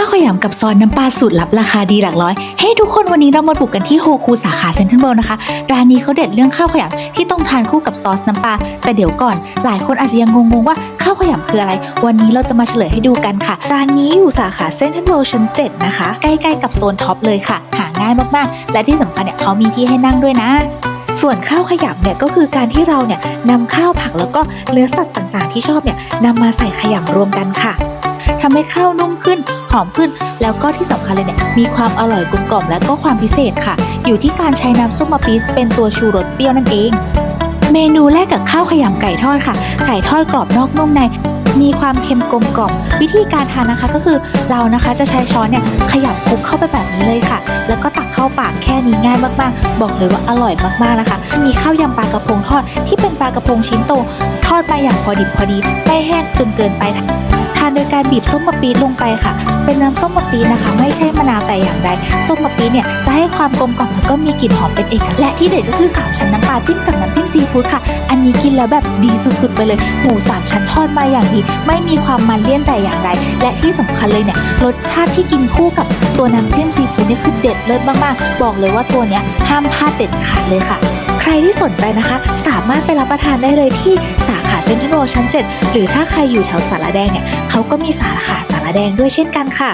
าวขยำกับซอสน้ำปลาสูตรลับราคาดีหลักร้อยให้ทุกคนวันนี้เรามาบุกกันที่โฮคูสาขาเซ็นทรัลเวิลด์นะคะ ร้านนี้เขาเด็ดเรื่องข้าวขยำที่ต้องทานคู่กับซอสน้ำปลา แต่เดี๋ยวก่อน หลายคนอาจจะยังงงๆว่าข้าวขยำคืออะไร วันนี้เราจะมาเฉลยให้ดูกันค่ะ ร้านนี้อยู่สาขาเซ็นทรัลเวิลด์ชั้น 7 นะคะ ใกล้ๆกับโซนท็อปเลยค่ะ หาง่ายมากๆ และที่สำคัญเนี่ยเขามีที่ให้นั่งด้วยนะส่วนข้าวขยำเนี่ยก็คือการที่เราเนี่ยนำข้าวผักแล้วก็เนื้อสัตว์ต่างๆ ที่ชอบเนี่ยนำมาใส่ขยำรวมกันค่ะ ทำให้ข้าวนุ่มขึ้น หอมขึ้น แล้วก็ที่สำคัญเลยเนี่ยมีความอร่อยกลมกล่อมและก็ความพิเศษค่ะ อยู่ที่การใช้น้ำส้มมะปี๊ดเป็นตัวชูรสเปรี้ยวนั่นเอง เมนูแรกกับข้าวขยำไก่ทอดค่ะ ไก่ทอดกรอบนอกนุ่มในมีความเค็มกลมกล่อมวิธีการทานนะคะก็คือเรานะคะจะใช้ช้อนเนี่ยขยับคลุกเข้าไปแบบนี้เลยค่ะ แล้วก็ตักเข้าปากแค่นี้ง่ายมากๆ บอกเลยว่าอร่อยมากๆนะคะ มีข้าวยำปลากระพงทอดที่เป็นปลากระพงชิ้นโตทอดมาอย่างพอดิบพอดีไม่แห้งจนเกินไป ทานโดยการบีบส้มมะปี๊ดลงไปค่ะ เป็นน้ำส้มมะปี๊ดนะคะ ไม่ใช่มะนาวแต่อย่างใดส้มมะปี๊ดเนี่ยจะให้ความกลมกล่อมแล้วก็มีกลิ่นหอมเป็นเอกลักษณ์และที่เด็ดก็คือ 3 ชั้นน้ำปลาจิ้มกับน้ำจิ้มซีฟู้ดค่ะ อันนี้กินแล้วแบบดีสุดๆ ไปเลยหมูสามชั้นทอดมาอย่างดีไม่มีความมันเลี่ยนแต่อย่างใดและที่สำคัญเลยเนี่ยรสชาติที่กินคู่กับตัวน้ำจิ้มซีฟู้ดเนี่ยคือเด็ดเลิศมากๆ บอกเลยว่าตัวเนี้ยห้ามพลาดเด็ดขาดเลยค่ะ ใครที่สนใจนะคะ สามารถไปรับประทานได้เลยที่สาขาเซ็นทรัลเวลชั้น 7 หรือถ้าใครอยู่แถวสารแดงเนี่ยเขาก็มีสาขาสารแดงด้วยเช่นกันค่ะ